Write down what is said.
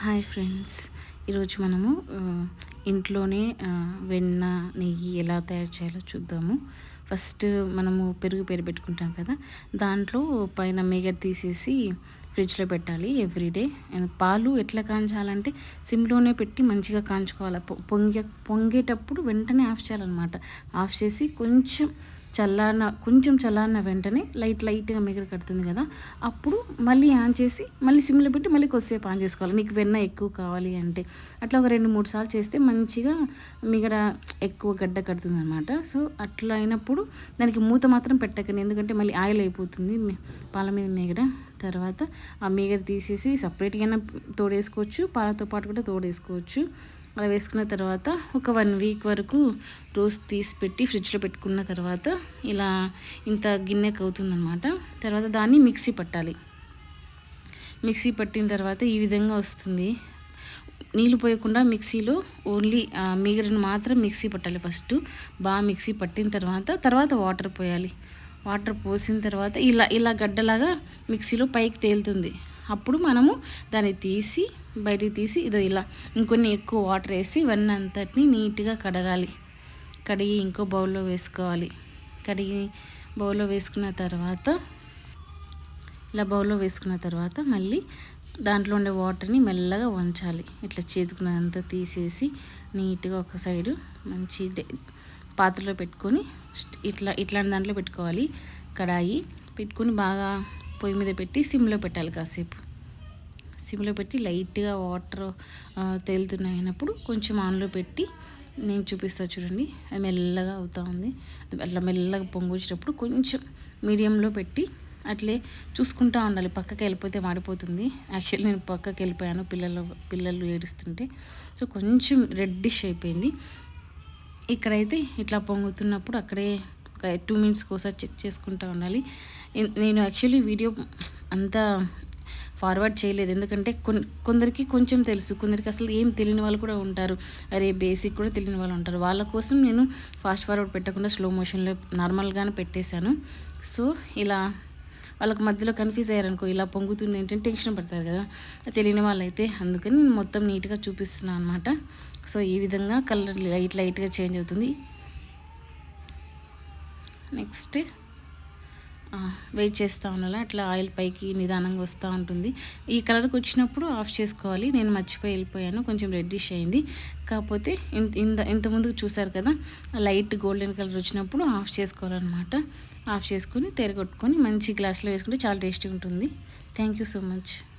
Hi friends. ఈరోజు మనము ఇంట్లోనే వెన్న నెయ్యి ఎలా తయారు చేయాలో చూద్దాము. ఫస్ట్ మనము పెరుగు పేరు పెట్టుకుంటాం కదా దాంట్లో పైన మేగర్ తీసేసి ఫ్రిడ్జ్లో పెట్టాలి ఎవ్రీడే. పాలు ఎట్లా కాంచాలంటే సిమ్లోనే పెట్టి మంచిగా కాంచుకోవాలి. పొంగే పొంగేటప్పుడు వెంటనే ఆఫ్ చేయాలన్నమాట. ఆఫ్ చేసి కొంచెం చల్లారిన కొంచెం చల్లారిన వెంటనే లైట్ లైట్గా మిగర కడుతుంది కదా అప్పుడు మళ్ళీ ఆన్ చేసి మళ్ళీ సిమ్లో పెట్టి మళ్ళీ కొద్దిసేపు ఆన్ చేసుకోవాలి. నీకు వెన్న ఎక్కువ కావాలి అంటే అట్లా ఒక రెండు మూడు సార్లు చేస్తే మంచిగా మిగడ ఎక్కువ గడ్డ కడుతుంది అనమాట సో అట్లా అయినప్పుడు దానికి మూత మాత్రం పెట్టకండి. ఎందుకంటే మళ్ళీ ఆయిల్ అయిపోతుంది పాల మీద మిగడ. తర్వాత ఆ మిగడ తీసేసి సపరేట్గా తోడేసుకోవచ్చు. పాలతో పాటు కూడా తోడేసుకోవచ్చు. అలా వేసుకున్న తర్వాత ఒక వన్ వీక్ వరకు రోజు తీసి పెట్టి ఫ్రిడ్జ్లో పెట్టుకున్న తర్వాత ఇలా ఇంత గిన్నెకి అవుతుందన్నమాట తర్వాత దాన్ని మిక్సీ పట్టాలి. మిక్సీ పట్టిన తర్వాత ఈ విధంగా వస్తుంది. నీళ్ళు పోయకుండా మిక్సీలో ఓన్లీ ఆ, మాత్రం మిక్సీ పట్టాలి ఫస్ట్. బాగా మిక్సీ పట్టిన తర్వాత తర్వాత వాటర్ పోయాలి. వాటర్ పోసిన తర్వాత ఇలా ఇలా గడ్డలాగా మిక్సీలో పైకి తేలుతుంది. అప్పుడు మనము దాన్ని తీసి బయటికి తీసి ఇదో ఇలా ఇంకొన్ని ఎక్కువ వాటర్ వేసి ఇవన్నీ అంతటిని నీట్గా కడగాలి. కడిగి ఇంకో బౌల్లో వేసుకోవాలి. కడిగి బౌల్లో వేసుకున్న తర్వాత ఇలా బౌల్లో వేసుకున్న తర్వాత మళ్ళీ దాంట్లో ఉండే వాటర్ని మెల్లగా వంచాలి. ఇట్లా చేతుకున్నదంతా తీసేసి నీట్గా ఒక సైడు మంచి పాత్రలో పెట్టుకొని ఇట్లా ఇట్లాంటి దాంట్లో పెట్టుకోవాలి. కడాయి పెట్టుకొని బాగా పొయ్యి మీద పెట్టి సిమ్లో పెట్టాలి కాసేపు. సిమ్లో పెట్టి లైట్గా వాటర్ తేలుతున్నాయినప్పుడు కొంచెం ఆన్లో పెట్టి నేను చూపిస్తా చూడండి. అది మెల్లగా అవుతా ఉంది. అట్లా మెల్లగా పొంగు వచ్చేటప్పుడు కొంచెం మీడియంలో పెట్టి అట్లే చూసుకుంటా ఉండాలి. పక్కకి వెళ్ళిపోతే మాడిపోతుంది. యాక్చువల్లీ నేను పక్కకి వెళ్ళిపోయాను పిల్లలు పిల్లలు ఏడుస్తుంటే. సో కొంచెం రెడ్డిష్ అయిపోయింది. ఇక్కడైతే ఇట్లా పొంగుతున్నప్పుడు అక్కడే ఒక టూ మినిట్స్కి ఒకసారి చెక్ చేసుకుంటూ ఉండాలి. నేను యాక్చువల్లీ వీడియో అంత ఫార్వర్డ్ చేయలేదు. ఎందుకంటే కొన్ కొందరికి కొంచెం తెలుసు. కొందరికి అసలు ఏం తెలియని వాళ్ళు కూడా ఉంటారు. అరే బేసిక్ కూడా తెలియని వాళ్ళు ఉంటారు. వాళ్ళ కోసం నేను ఫాస్ట్ ఫార్వర్డ్ పెట్టకుండా స్లో మోషన్లో నార్మల్గానే పెట్టేశాను. సో ఇలా వాళ్ళకి మధ్యలో కన్ఫ్యూజ్ అయ్యారనుకో ఇలా పొంగుతుంది ఏంటంటే టెన్షన్ పడతారు కదా. తెలియని వాళ్ళైతే అందుకని నేను మొత్తం నీట్గా చూపిస్తున్నాను అనమాట సో ఈ విధంగా కలర్ లైట్ లైట్గా చేంజ్ అవుతుంది. నెక్స్ట్ వెయిట్ చేస్తూ ఉండాలి? అట్లా ఆయిల్ పైకి నిదానంగా వస్తూ ఉంటుంది. ఈ కలర్కి వచ్చినప్పుడు ఆఫ్ చేసుకోవాలి. నేను మర్చిపోయి వెళ్ళిపోయాను. కొంచెం రెడ్డిష్ అయింది. కాకపోతే ఇంత ఇంత ఇంతకుముందు చూసారు కదా లైట్ గోల్డెన్ కలర్ వచ్చినప్పుడు ఆఫ్ చేసుకోవాలన్నమాట. ఆఫ్ చేసుకొని తెరగొట్టుకొని మంచి గ్లాస్లో వేసుకుంటే చాలా టేస్టీ ఉంటుంది. Thank you so much